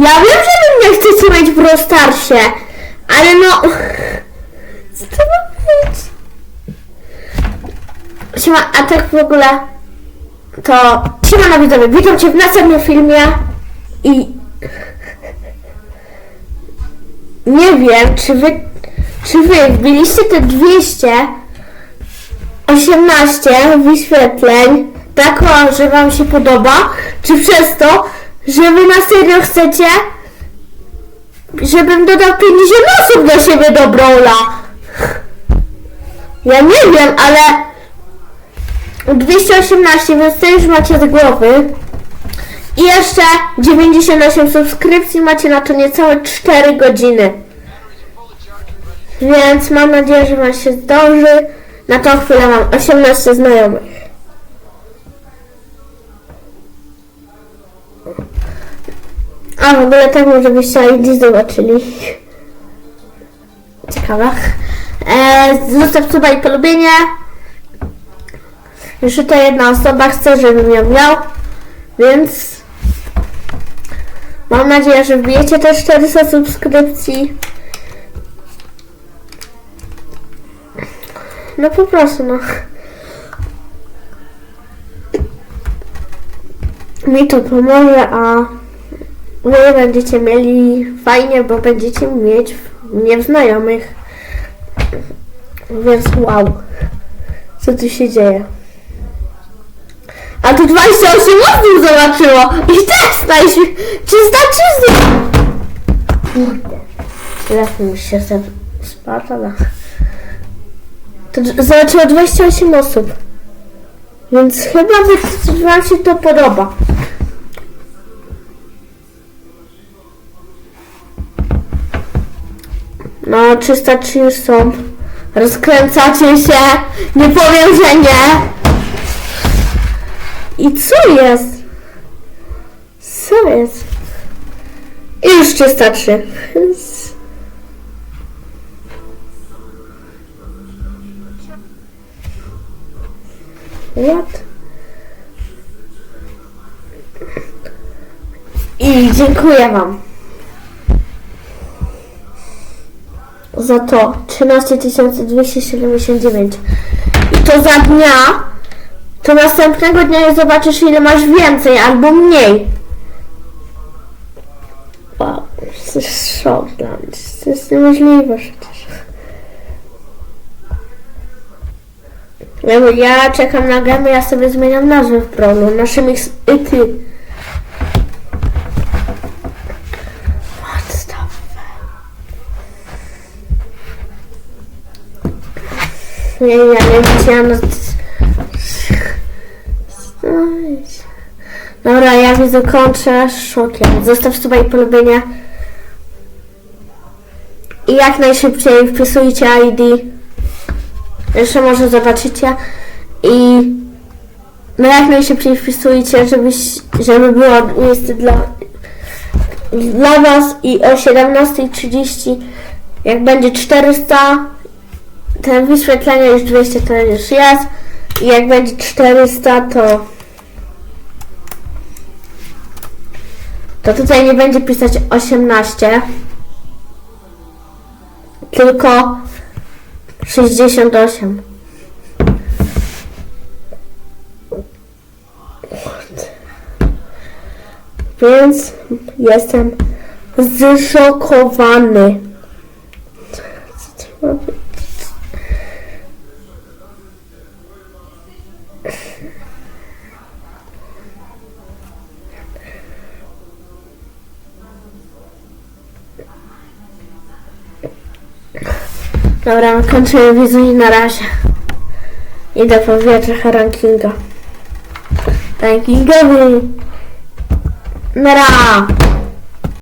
Ja wiem, że wy mnie chcecie mieć w Brawl Starsie, ale no... Co to ma być? Siema, a tak w ogóle to... Siema na widzowie, witam cię w następnym filmie i... Nie wiem, czy wy... Czy wy wbiliście te 218 wyświetleń tak, że wam się podoba, czy przez to, że wy na serio chcecie, żebym dodał 50 osób do siebie do Brawla. Ja nie wiem, ale 218, więc to już macie z głowy. I jeszcze 98 subskrypcji macie na to niecałe 4 godziny. Więc mam nadzieję, że wam się zdąży. Na tą chwilę mam 18 znajomych. A w ogóle tak może byście ID zobaczyli. Ciekawe. E, zostaw suba i polubienie. Już tutaj jedna osoba chce, żebym ją miał, więc mam nadzieję, że wbijecie te 400 subskrypcji. No po prostu, no. Mi to pomoże, a wy będziecie mieli fajnie, bo będziecie mieć mnie znajomych. Więc wow. Co tu się dzieje? A tu 28 osób zobaczyło! I też znajdzie! Czy znaczy Kurde. Telefon mi się ale... To zobaczyło 28 osób. Więc chyba wam się to podoba. No, 303 już są. Rozkręcacie się. Nie powiem, że nie. I co jest? Co jest? I już 303. Więc- What? I dziękuję Wam. Za to 13 279 i to za dnia to następnego dnia nie zobaczysz ile masz więcej albo mniej. Wow, to jest szok dla mnie to jest niemożliwe przecież. Ja, czekam na gemy, ja sobie zmieniam nazwę w prolu naszym X i ty No to- Dobra, ja widzę kończę szokiem. Zostaw suba i polubienie. I jak najszybciej wpisujcie ID. Jeszcze może zobaczycie. I no jak najszybciej wpisujcie, żebyś, żeby było miejsce dla, dla was i o 17.30 jak będzie 400 ten wyświetlenie już 200 to już jest. I jak będzie 400 to to tutaj nie będzie pisać 18 tylko 68 więc jestem zszokowany. Co to Dobra, kończymy widzę na razie. Idę po trochę rankinga. Rankingowy. Nara!